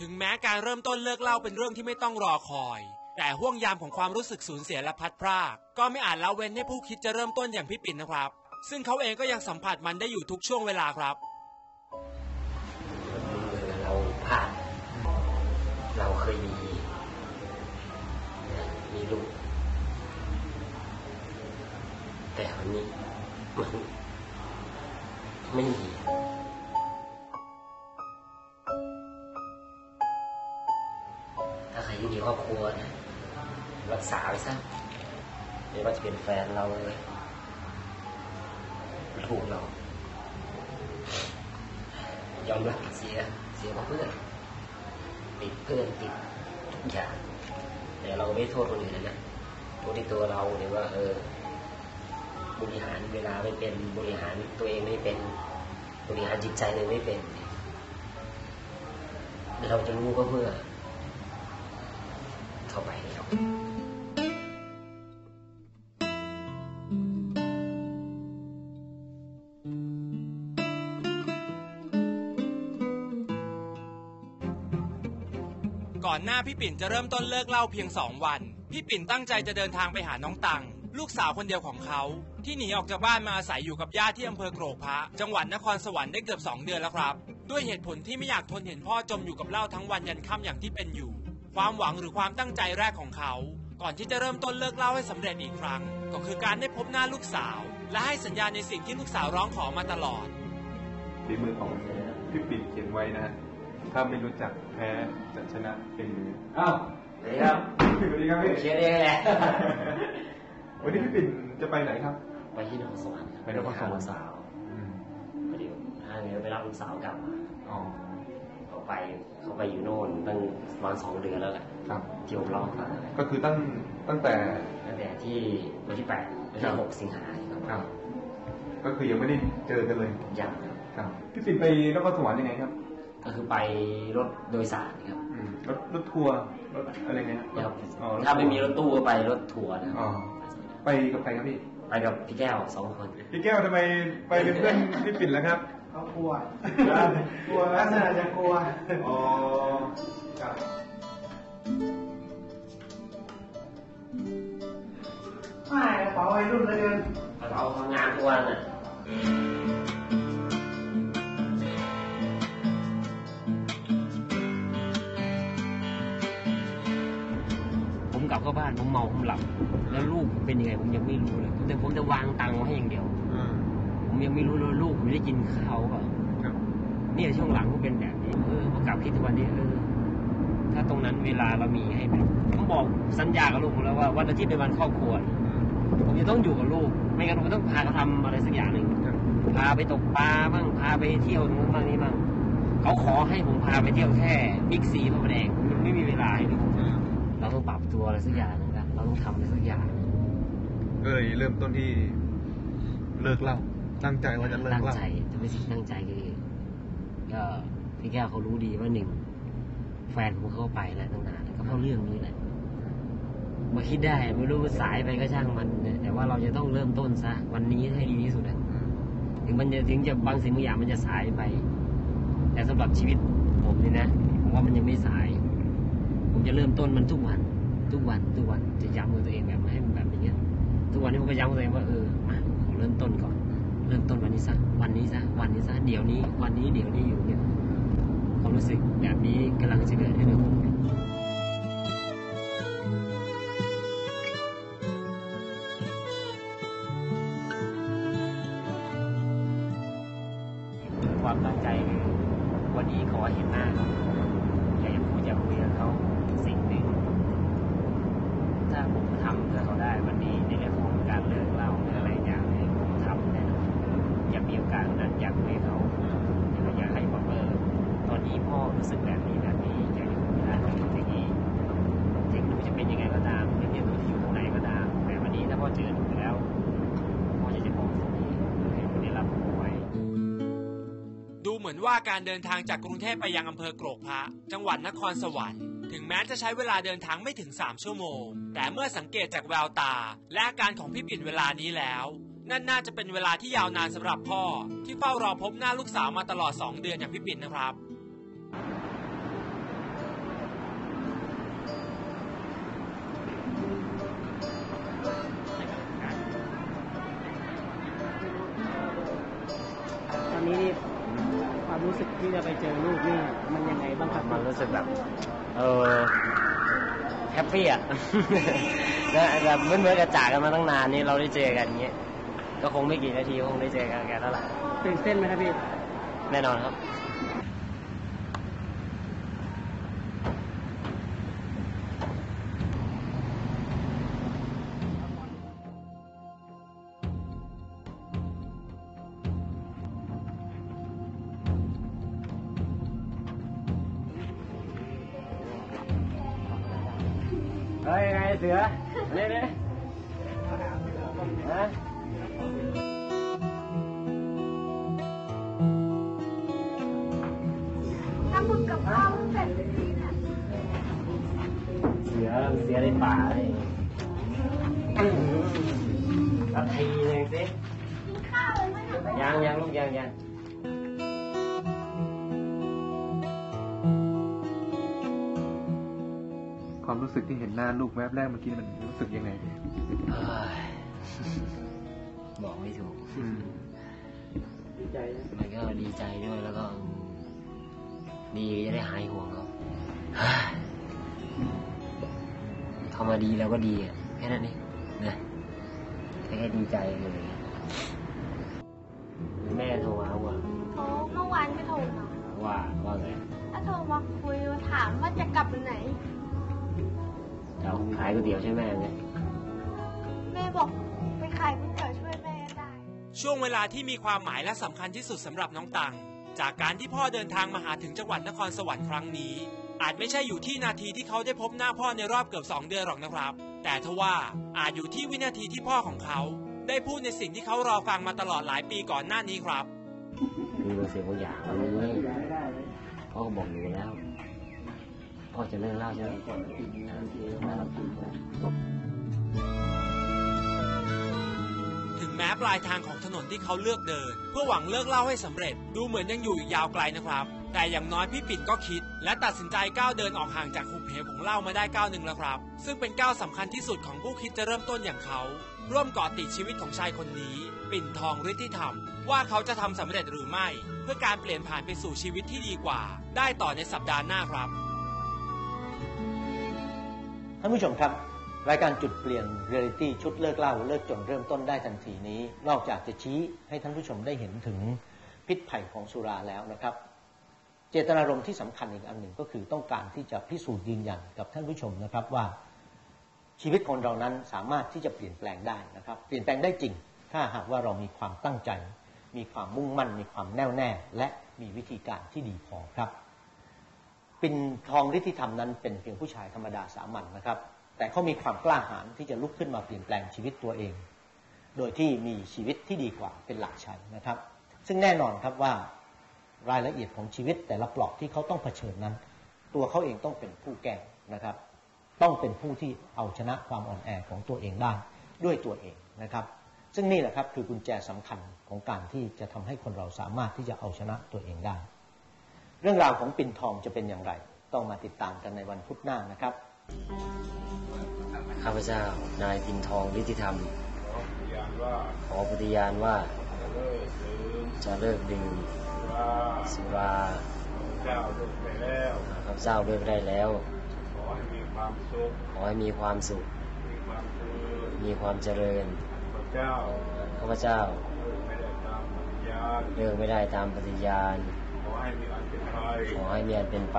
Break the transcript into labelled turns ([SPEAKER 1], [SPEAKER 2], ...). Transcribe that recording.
[SPEAKER 1] ถึงแม้การเริ่มต้นเลิกเล่าเป็นเรื่องที่ไม่ต้องรอคอย แต่ห่วงยามของความรู้สึกสูญเสียและพัดพรากก็ไม่อาจละเว้นให้ผู้คิดจะเริ่มต้นอย่างพี่ปิ่นนะครับ ซึ่งเขาเองก็ยังสัมผัสมันได้อยู่ทุกช่วงเวลาครับ
[SPEAKER 2] เราพลาดเราเคยมีมีลูกแต่วันนี้มันไม่มี ซะไม่ว่าจะเป็นแฟนเราเลยลูกเรายอมรับเสียเสียเพราะเพื่อนติดเพื่อนติดทุกอย่างแต่เราไม่โทษคนอื่นนะนะโทษที่ตัวเราเนี่ยว่า เออบริหารเวลาไม่เป็นบริหารตัวเองไม่เป็นบริหารจิตใจเลยไม่เป็น เราจะรู้ก็เมื่อเข้าไปแล้ว
[SPEAKER 1] ก่อนหน้าพี่ปิ่นจะเริ่มต้นเลิกเหล่าเพียงสองวัน พี่ปิ่นตั้งใจจะเดินทางไปหาน้องตัง ลูกสาวคนเดียวของเขา ที่หนีออกจากบ้านมาอาศัยอยู่กับญาติที่อำเภอโกรกพระจังหวัดนครสวรรค์ได้เกือบ 2 เดือนแล้วครับ ด้วยเหตุผลที่ไม่อยากทนเห็นพ่อจมอยู่กับเหล้าทั้งวันยันค่ำอย่างที่เป็นอยู่ ความหวังหรือความตั้งใจแรกของเขา ก่อนที่จะเริ่มต้นเลิกเหล้าให้สำเร็จอีกครั้ง ก็คือการได้พบหน้าลูกสาว และให้สัญญาในสิ่งที่ลูกสาวร้องขอมาตลอด
[SPEAKER 3] ฝีมือของพี่ปิ่นเขียนไว้นะฮะ ถ้าไม่รู้จักแพ้จะชนะเป็นมือ
[SPEAKER 2] อ้าวสวัสดีครับ
[SPEAKER 3] สวัสดีครับพี่
[SPEAKER 2] เชียร์เองแหละ
[SPEAKER 3] วันนี้พี่ปิ่นจะไปไหนครับ
[SPEAKER 2] ไปที่นครสวรรค์ครับ
[SPEAKER 3] ไปนครสวรรค์
[SPEAKER 2] หาลูกสาว
[SPEAKER 3] อืม
[SPEAKER 2] พอดีถ้าเงี้ยไปรับลูกสาวกลับมา
[SPEAKER 3] อ๋อ
[SPEAKER 2] เขาไปเขาไปอยู่โน่นตั้งประมาณสองเดือนแล้วแหละ
[SPEAKER 3] ครับ
[SPEAKER 2] ที่ผมเล่าให้ฟังนั่นแหละ
[SPEAKER 3] ก็คือตั้งตั้งแต่
[SPEAKER 2] ตั้งแต่ที่วันที่แปดวัน
[SPEAKER 3] ครั
[SPEAKER 2] ที่
[SPEAKER 3] บ
[SPEAKER 2] หกสิงหาครับ
[SPEAKER 3] ครับ ก็คือยังไม่ได้เจอกันเลย
[SPEAKER 2] ยังครับ
[SPEAKER 3] ครับพี่ปิ่นไปนครสวรรค์ยังไงครับ
[SPEAKER 2] ก็คือไปรถโดยสารครับ
[SPEAKER 3] อืมรถรถทัวร์รถอะไรเงี้ย
[SPEAKER 2] ครับ
[SPEAKER 3] อ๋อ
[SPEAKER 2] ถ้าไม่มีรถตู้ก็ไปรถทัวร์นะค
[SPEAKER 3] อ๋
[SPEAKER 2] รั
[SPEAKER 3] อบไปกับใครครับพี่
[SPEAKER 2] ไปกับพี่แก้วสองคน
[SPEAKER 3] พี่แก้วทำไมไปเป็นเพื่อนพี่ปิ่นแล้วครับ
[SPEAKER 4] เขากลัวกลัวลักษณะจะกลัว
[SPEAKER 3] อ๋อครับ
[SPEAKER 4] ไม่กระเป๋าวัยรุ่นเหลยเกิน
[SPEAKER 2] เราทำงานทุกวันอะ กลับเข้าบ้านผมเมาผมหลับ แล้วลูกเป็นยังไงผมยังไม่รู้เลย แต่ผมจะวางตังค์ไว้ให้อย่างเดียว
[SPEAKER 3] อืม
[SPEAKER 2] ผมยังไม่รู้เลยว่าลูกผมได้กินข้าวเปล่า
[SPEAKER 3] ครับ
[SPEAKER 2] เนี่ยช่วงหลังก็เป็นแบบนี้เออพอกลับคิดทุกวันนี้เออถ้าตรงนั้นเวลาเรามีให้แบบผมบอกสัญญากับลูกผมแล้วว่าวันอาทิตย์เป็นวันครอบครัวผมจะต้องอยู่กับลูก ไม่งั้นผมต้องพาเขาทำอะไรสักอย่างหนึ่ง
[SPEAKER 3] ครับ
[SPEAKER 2] พาไปตกปลาบ้างพาไปเที่ยวนู้นบ้างนี่บ้างเขาขอให้ผมพาไปเที่ยวแค่บิ๊กซีพระประแดงมันไม่มีเวลาให้ลูกเราต้ องปรับตัวอะไรสักอย่างหนึงครับเราต้องทำอะไรสักอย่าง
[SPEAKER 3] ก็เลยเริ่มต้นที่เลิกเหล้าตั้งใจว่าจะเลิก
[SPEAKER 2] ตั้ง
[SPEAKER 3] เหล้า
[SPEAKER 2] ใจจะไม่สิ่งตั้งใจคือก็พี่แก้วเขารู้ดีว่าหนึ่งแฟนผมเขาก็ไปแล้วตั้งนานแล้วก็เพราะเรื่องนี้แหละมาคิดได้ไม่รู้ว่าสายไปก็ช่างมันแต่ว่าเราจะต้องเริ่มต้นซะวันนี้ให้ดีที่สุดอะถึงมันจะถึงจะบางสิ่งบางอย่างมันจะสายไป แต่สำหรับชีวิตผมนี่นะผมว่ามันยังไม่สาย ผมจะเริ่มต้นมันทุกวัน ทุกวันทุกวันจะย้ำตัวเองแบบให้มันแบบอย่างเงี้ยทุกวันนี้ผมก็ย้ำตัวเองว่าเออมาเริ่มต้นก่อน เริ่มต้นวันนี้ซะวันนี้ซะวันนี้ซะเดี๋ยวนี้วันนี้เดี๋ยวนี้อยู่เนี่ยความรู้สึกแบบนี้กำลังจะเกิดขึ้นกับผมความตั้งใจคือวันนี้ขอเห็นหน้าเขาอยากจะพูดอยากคุยกับเขาสิ่ง หนึ่งถ้าผมทำเพื่อเขาได้วันนี้ในเรื่องของการเลิกเหล้าหรืออะไรอย่างนี้ผมทำเนี่ยอยากมีโอกาสนั้นอยากคุยกับเขาอยากให้บอกเออตอนนี้พ่อรู้สึกแบบนี้แบบนี้อยากจะคุยได้แบบนี้อย่างนี้ถึงหนูจะเป็นยังไงก็ตามถึงหนูจะอยู่ตรงไหนก็ตามแต่วันนี้ถ้าพ่อเจอหนูแล้วพ่อจะจะบอกสิ่งนี้ให้หนูได้รับรู้ไว้
[SPEAKER 1] ดูเหมือนว่าการเดินทางจากกรุงเทพไปยังอำเภอโกรกพระจังหวัดนครสวรรค์ ถึงแม้จะใช้เวลาเดินทางไม่ถึง 3 ชั่วโมง แต่เมื่อสังเกตจากแววตา และการของพี่ปิ่นเวลานี้แล้ว นั่นน่าจะเป็นเวลาที่ยาวนานสำหรับพ่อ ที่เฝ้ารอพบหน้าลูกสาวมาตลอด 2 เดือนอย่างพี่ปิ่นนะครับ
[SPEAKER 5] ตอนนี้นี่ความรู้สึกที่จะไปเจอลูกนี่มันยังไงบ้างครับ
[SPEAKER 2] มันรู้สึกแบบ เออแฮปปี้อะแล้วแบบเหมื่อนเหมือนกับจากกันมาตั้งนานนี่เราได้เจอกันอย่างเงี้ยก็คงไม่กี่นาทีก็คงได้เจอกันแค่แล้วแหละ
[SPEAKER 5] ตื่นเต้นไหมครับพี่
[SPEAKER 2] แน่นอนครับ เฮ้ยไงเสือนี่นี่ฮะ
[SPEAKER 6] ทำบุญกับข้าว ร็จเลยเนี่ย
[SPEAKER 2] เสือเสือในป่าเลยสักทีหนึ่งสิ
[SPEAKER 6] กินข้าวเลยไหมคะ
[SPEAKER 2] ยังยังลูกยังยัง
[SPEAKER 3] ความรู้สึกที่เห็นหน้าลูกแวบแรกเมื่อกี้มันรู้สึกยังไง
[SPEAKER 2] เฮ้ยบอกไม่ถูก
[SPEAKER 3] อืม
[SPEAKER 5] ดีใจนะ
[SPEAKER 2] มันก็ดีใจด้วยแล้วก็อืมดีจะได้หายห่วงเขาเฮ้ยเขามาดีแล้วก็ดีอะแค่นั้นเองนะแค่แค่ดีใจเลยแม่โทรมาว่า
[SPEAKER 6] โทรเมื่อวานก็โทรมา
[SPEAKER 2] ว่าว่าไง
[SPEAKER 6] ถ้าโทรมาคุยมาถามว่าจะกลับวันไหน
[SPEAKER 2] จะเอาขายก๋วยเตี๋ยวใช่ไหมไง
[SPEAKER 6] แม่บอกไปขายก๋วยเตี๋ยวช่วยแม่ได้
[SPEAKER 1] ช่วงเวลาที่มีความหมายและสำคัญที่สุดสำหรับน้องตัง จากการที่พ่อเดินทางมาหาถึงจังหวัดนครสวรรค์ครั้งนี้ อาจไม่ใช่อยู่ที่นาทีที่เขาได้พบหน้าพ่อในรอบเกือบ 2 เดือนหรอกนะครับ แต่ทว่าอาจอยู่ที่วินาทีที่พ่อของเขา ได้พูดในสิ่งที่เขารอฟังมาตลอดหลายปีก่อนหน้านี้ครับ
[SPEAKER 2] มีบางสิ่งบางอย่างมันไม่พ่อก็บอกอยู่แล้ว พ่อจะเลิกเล่าใช่ไหม
[SPEAKER 1] ถึงแม้ปลายทางของถนนที่เขาเลือกเดิน เพื่อหวังเลิกเล่าให้สำเร็จ ดูเหมือนยังอยู่อีกยาวไกลนะครับ แต่อย่างน้อยพี่ปิ่นก็คิด และตัดสินใจก้าวเดินออกห่างจากหุบเหวของเล่ามาได้ก้าวหนึ่งแล้วครับ ซึ่งเป็นก้าวสำคัญที่สุดของผู้คิดจะเริ่มต้นอย่างเขา ร่วมเกาะติดชีวิตของชายคนนี้ ปิ่นทองฤทธิธรรม ว่าเขาจะทำสำเร็จหรือไม่ เพื่อการเปลี่ยนผ่านไปสู่ชีวิตที่ดีกว่า ได้ต่อในสัปดาห์หน้าครับ
[SPEAKER 7] ท่านผู้ชมครับ รายการจุดเปลี่ยนเรียลิตี้ชุดเลิกเล่าเลิกจนเริ่มต้นได้ทันทีนี้ นอกจากจะชี้ให้ท่านผู้ชมได้เห็นถึงพิษภัยของสุราแล้วนะครับ เจตนารมณ์ที่สำคัญอีกอันหนึ่งก็คือต้องการที่จะพิสูจน์ยืนยันกับท่านผู้ชมนะครับว่าชีวิตของเรานั้นสามารถที่จะเปลี่ยนแปลงได้นะครับ เปลี่ยนแปลงได้จริง ถ้าหากว่าเรามีความตั้งใจ มีความมุ่งมั่น มีความแน่วแน่ และมีวิธีการที่ดีพอครับ ปินทองฤทธิธรรมนั้นเป็นเพียงผู้ชายธรรมดาสามัญนะครับ แต่เขามีความกล้าหาญที่จะลุกขึ้นมาเปลี่ยนแปลงชีวิตตัวเอง โดยที่มีชีวิตที่ดีกว่าเป็นหลักชัยนะครับ ซึ่งแน่นอนครับว่ารายละเอียดของชีวิตแต่ละปลอกที่เขาต้องเผชิญนั้น ตัวเขาเองต้องเป็นผู้แก้นะครับ ต้องเป็นผู้ที่เอาชนะความอ่อนแอของตัวเองได้ด้วยตัวเองนะครับ ซึ่งนี่แหละครับคือกุญแจสำคัญของการที่จะทำให้คนเราสามารถที่จะเอาชนะตัวเองได้ เรื่องราวของปิ่นทองจะเป็นอย่างไร ต้องมาติดตามกันในวันพุธหน้านะครับ
[SPEAKER 2] ข้าพเจ้า นายปินทองฤทธิธรรม ขอปฏิญาณว่า จะเลิกดื่มสุรา
[SPEAKER 3] เจ้าลูกไปแล้ว
[SPEAKER 2] ข้าพเจ้าเลิกได้แล้ว
[SPEAKER 3] ขอให้มีความสุข
[SPEAKER 2] ขอให้มีความสุข
[SPEAKER 3] มีความสุข
[SPEAKER 2] มีความเจริญ
[SPEAKER 3] พระเจ้า
[SPEAKER 2] ข้าพเจ้า
[SPEAKER 3] ไม่ได้ตามปัญญา
[SPEAKER 2] เลิกไม่ได้ตามปฏิญาณ ขอให้มีอันเป็นไป